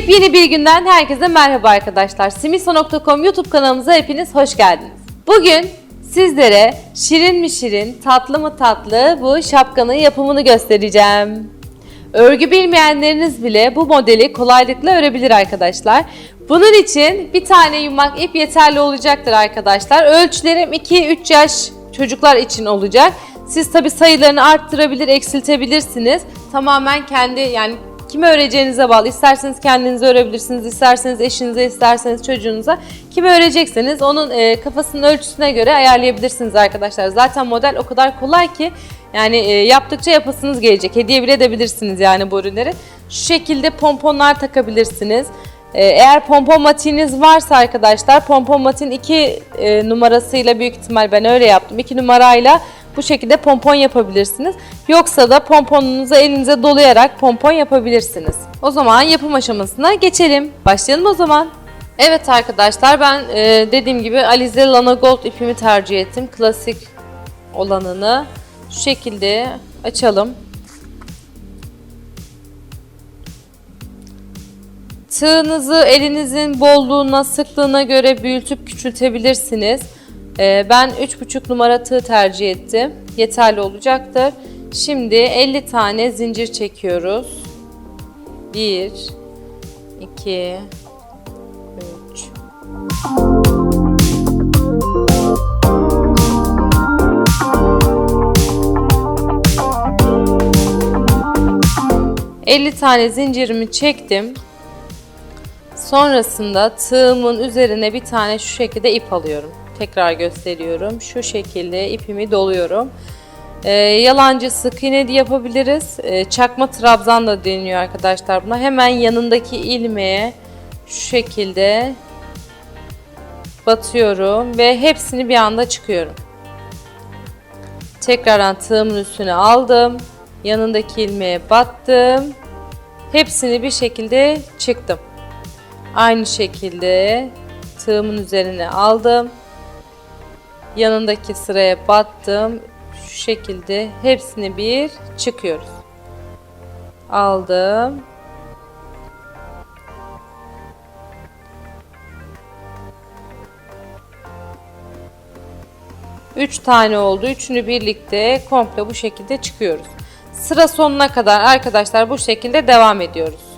Yepyeni bir günden herkese merhaba arkadaşlar. Simisa.com YouTube kanalımıza hepiniz hoş geldiniz. Bugün sizlere şirin mi şirin, tatlı mı tatlı bu şapkanın yapımını göstereceğim. Örgü bilmeyenleriniz bile bu modeli kolaylıkla örebilir arkadaşlar. Bunun için bir tane yumak ip yeterli olacaktır arkadaşlar. Ölçülerim 2-3 yaş çocuklar için olacak. Siz tabi sayılarını arttırabilir, eksiltebilirsiniz. Tamamen kendi yani kime öreceğinize bağlı. İsterseniz kendinize örebilirsiniz, isterseniz eşinize, isterseniz çocuğunuza. Kime örecekseniz onun e, kafasının ölçüsüne göre ayarlayabilirsiniz arkadaşlar. Zaten model o kadar kolay ki yani e, yaptıkça yapasınız gelecek. Hediye bile edebilirsiniz yani bu ürünleri. Şu şekilde pomponlar takabilirsiniz. E, eğer pompon matiğiniz varsa arkadaşlar pompon matiğin 2 numarasıyla büyük ihtimal ben öyle yaptım. 2 numarayla bu şekilde pompon yapabilirsiniz. Yoksa da pomponunuzu elinize dolayarak pompon yapabilirsiniz. O zaman yapım aşamasına geçelim. Başlayalım o zaman. Evet arkadaşlar ben e, dediğim gibi Alize Lana Gold ipimi tercih ettim. Klasik olanını şu şekilde açalım. Tığınızı elinizin bolluğuna, sıklığına göre büyütüp küçültebilirsiniz. Ee, ben 3,5 numara tığ tercih ettim. Yeterli olacaktır. Şimdi 50 tane zincir çekiyoruz. 1 2 3 50 tane zincirimi çektim. Sonrasında tığımın üzerine bir tane şu şekilde ip alıyorum. Tekrar gösteriyorum. Şu şekilde ipimi doluyorum. Ee, yalancı sık iğne de yapabiliriz. Ee, çakma trabzan da deniliyor arkadaşlar buna. Hemen yanındaki ilmeğe şu şekilde batıyorum ve hepsini bir anda çıkıyorum. Tekrardan tığımın üstüne aldım. Yanındaki ilmeğe battım. Hepsini bir şekilde çıktım. Aynı şekilde tığımın üzerine aldım. Yanındaki sıraya battım. Şu şekilde hepsini bir çıkıyoruz. Aldım. Üç tane oldu. Üçünü birlikte komple bu şekilde çıkıyoruz. Sıra sonuna kadar arkadaşlar bu şekilde devam ediyoruz.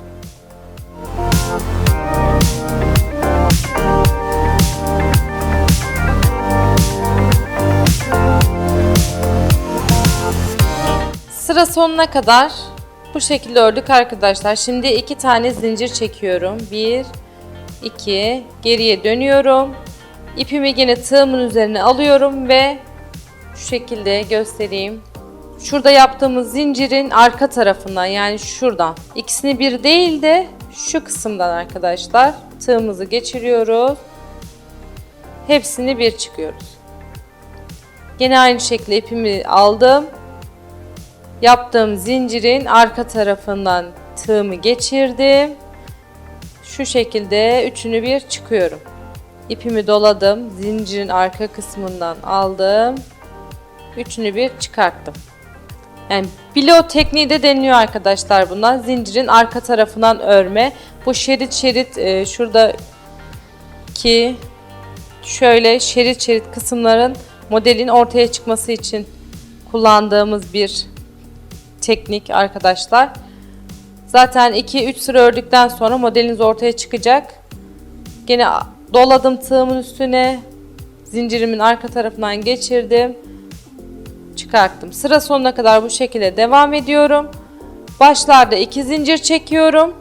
Sıra sonuna kadar bu şekilde ördük arkadaşlar. Şimdi iki tane zincir çekiyorum. Bir, iki, geriye dönüyorum. İpimi yine tığımın üzerine alıyorum ve şu şekilde göstereyim. Şurada yaptığımız zincirin arka tarafından yani şuradan. İkisini bir değil de şu kısımdan arkadaşlar tığımızı geçiriyoruz. Hepsini bir çıkıyoruz. Yine aynı şekilde ipimi aldım. Yaptığım zincirin arka tarafından tığımı geçirdim. Şu şekilde üçünü bir çıkıyorum. İpimi doladım. Zincirin arka kısmından aldım. Üçünü bir çıkarttım. Yani bilo tekniği de deniliyor arkadaşlar buna. Zincirin arka tarafından örme. Bu şerit şerit e, şuradaki şöyle şerit şerit kısımların modelin ortaya çıkması için kullandığımız bir teknik arkadaşlar. Zaten 2-3 sıra ördükten sonra modeliniz ortaya çıkacak. Gene doladım tığımın üstüne. Zincirimin arka tarafından geçirdim. Çıkarttım. Sıra sonuna kadar bu şekilde devam ediyorum. Başlarda 2 zincir çekiyorum.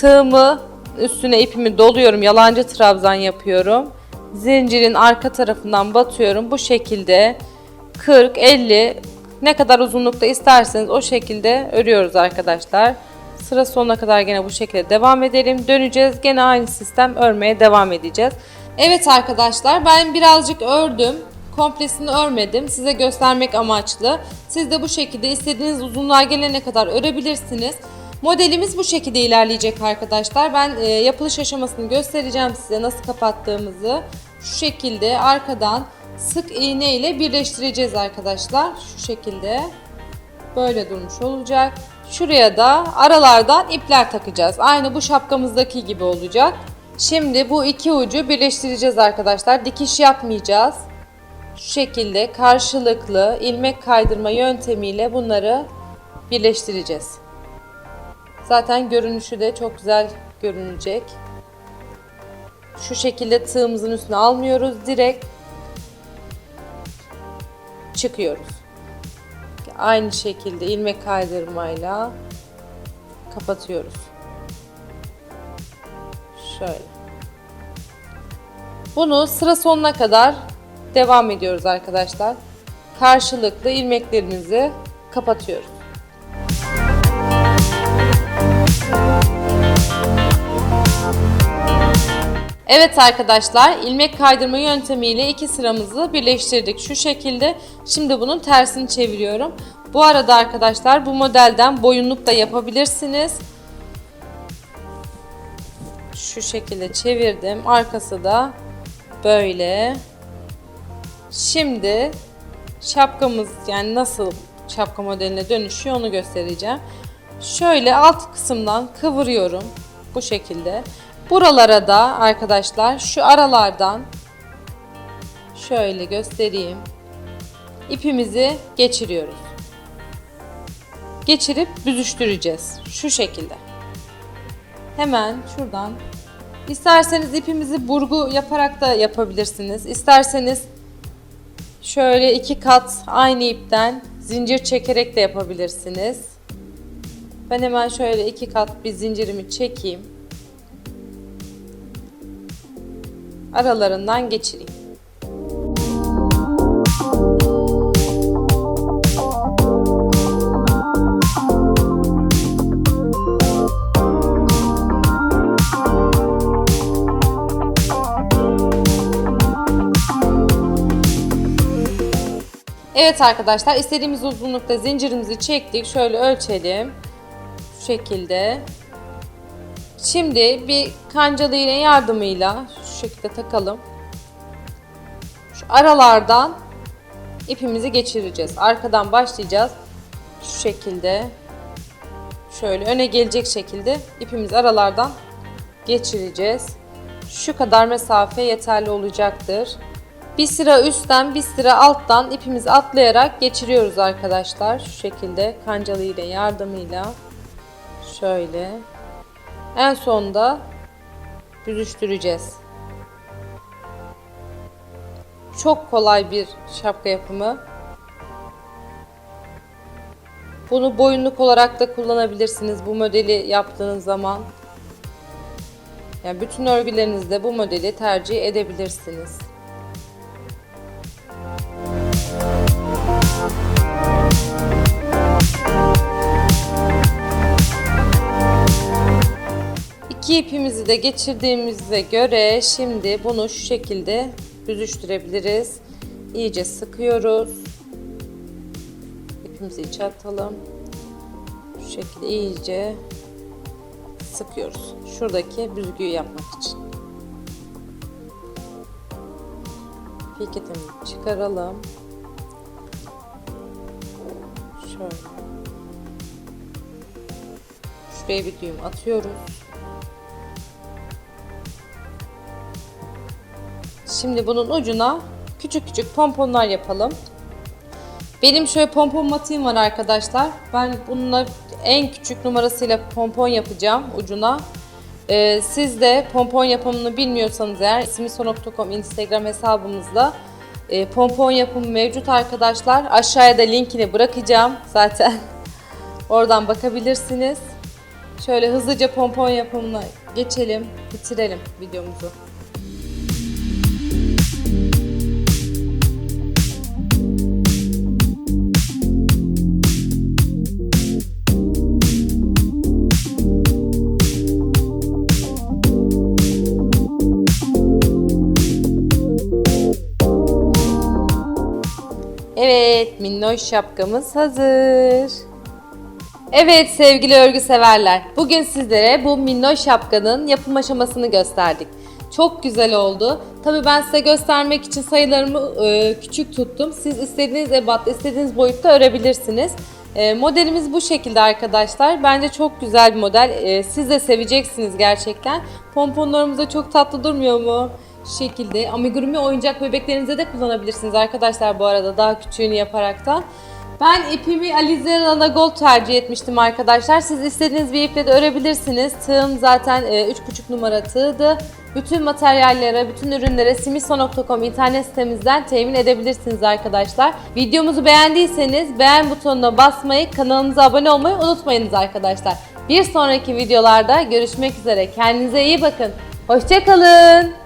Tığımı üstüne ipimi doluyorum. Yalancı trabzan yapıyorum. Zincirin arka tarafından batıyorum. Bu şekilde 40 50 ne kadar uzunlukta isterseniz o şekilde örüyoruz arkadaşlar. Sıra sonuna kadar gene bu şekilde devam edelim. Döneceğiz. Gene aynı sistem örmeye devam edeceğiz. Evet arkadaşlar ben birazcık ördüm. Komplesini örmedim. Size göstermek amaçlı. Siz de bu şekilde istediğiniz uzunluğa gelene kadar örebilirsiniz. Modelimiz bu şekilde ilerleyecek arkadaşlar. Ben e, yapılış aşamasını göstereceğim size nasıl kapattığımızı. Şu şekilde arkadan sık iğne ile birleştireceğiz arkadaşlar. Şu şekilde böyle durmuş olacak. Şuraya da aralardan ipler takacağız. Aynı bu şapkamızdaki gibi olacak. Şimdi bu iki ucu birleştireceğiz arkadaşlar. Dikiş yapmayacağız. Şu şekilde karşılıklı ilmek kaydırma yöntemiyle bunları birleştireceğiz. Zaten görünüşü de çok güzel görünecek. Şu şekilde tığımızın üstüne almıyoruz. Direkt çıkıyoruz. Aynı şekilde ilmek kaydırmayla kapatıyoruz. Şöyle. Bunu sıra sonuna kadar devam ediyoruz arkadaşlar. Karşılıklı ilmeklerimizi kapatıyoruz. Evet arkadaşlar ilmek kaydırma yöntemiyle iki sıramızı birleştirdik şu şekilde. Şimdi bunun tersini çeviriyorum. Bu arada arkadaşlar bu modelden boyunluk da yapabilirsiniz. Şu şekilde çevirdim. Arkası da böyle. Şimdi şapkamız yani nasıl şapka modeline dönüşüyor onu göstereceğim. Şöyle alt kısımdan kıvırıyorum bu şekilde. Buralara da arkadaşlar şu aralardan şöyle göstereyim. İpimizi geçiriyoruz. Geçirip büzüştüreceğiz. Şu şekilde. Hemen şuradan isterseniz ipimizi burgu yaparak da yapabilirsiniz. İsterseniz şöyle iki kat aynı ipten zincir çekerek de yapabilirsiniz. Ben hemen şöyle iki kat bir zincirimi çekeyim. Aralarından geçireyim. Evet arkadaşlar istediğimiz uzunlukta zincirimizi çektik. Şöyle ölçelim. Şu şekilde. Şimdi bir kancalı iğne yardımıyla şu şekilde takalım. Şu aralardan ipimizi geçireceğiz. Arkadan başlayacağız. Şu şekilde şöyle öne gelecek şekilde ipimizi aralardan geçireceğiz. Şu kadar mesafe yeterli olacaktır. Bir sıra üstten bir sıra alttan ipimizi atlayarak geçiriyoruz arkadaşlar. Şu şekilde kancalı iğne yardımıyla şöyle en sonda büzüştüreceğiz. Çok kolay bir şapka yapımı. Bunu boyunluk olarak da kullanabilirsiniz bu modeli yaptığınız zaman. Yani bütün örgülerinizde bu modeli tercih edebilirsiniz. İki ipimizi de geçirdiğimize göre şimdi bunu şu şekilde büzüştürebiliriz. İyice sıkıyoruz. İpimizi içe atalım. Şu şekilde iyice sıkıyoruz. Şuradaki büzgüyü yapmak için. Piketimi çıkaralım. Şöyle. Şuraya bir düğüm atıyoruz. Şimdi bunun ucuna küçük küçük pomponlar yapalım. Benim şöyle pompon matiğim var arkadaşlar. Ben bununla en küçük numarasıyla pompon yapacağım ucuna. Ee, siz de pompon yapımını bilmiyorsanız eğer simiso.com Instagram hesabımızda e, pompon yapımı mevcut arkadaşlar. Aşağıya da linkini bırakacağım zaten. Oradan bakabilirsiniz. Şöyle hızlıca pompon yapımına geçelim, bitirelim videomuzu. Minnoş şapkamız hazır. Evet sevgili örgü severler, bugün sizlere bu minnoş şapkanın yapım aşamasını gösterdik. Çok güzel oldu. Tabii ben size göstermek için sayılarımı e, küçük tuttum. Siz istediğiniz ebatta, istediğiniz boyutta örebilirsiniz. E, modelimiz bu şekilde arkadaşlar. Bence çok güzel bir model. E, siz de seveceksiniz gerçekten. Pomponlarımız da çok tatlı durmuyor mu? Şekilde. Amigurumi oyuncak bebeklerinize de kullanabilirsiniz arkadaşlar bu arada daha küçüğünü yaparaktan. Ben ipimi Alize Rana Gold tercih etmiştim arkadaşlar. Siz istediğiniz bir iple de örebilirsiniz. Tığım zaten e, 3,5 numara tığdı. Bütün materyallere, bütün ürünlere simiso.com internet sitemizden temin edebilirsiniz arkadaşlar. Videomuzu beğendiyseniz beğen butonuna basmayı, kanalımıza abone olmayı unutmayınız arkadaşlar. Bir sonraki videolarda görüşmek üzere. Kendinize iyi bakın. Hoşçakalın.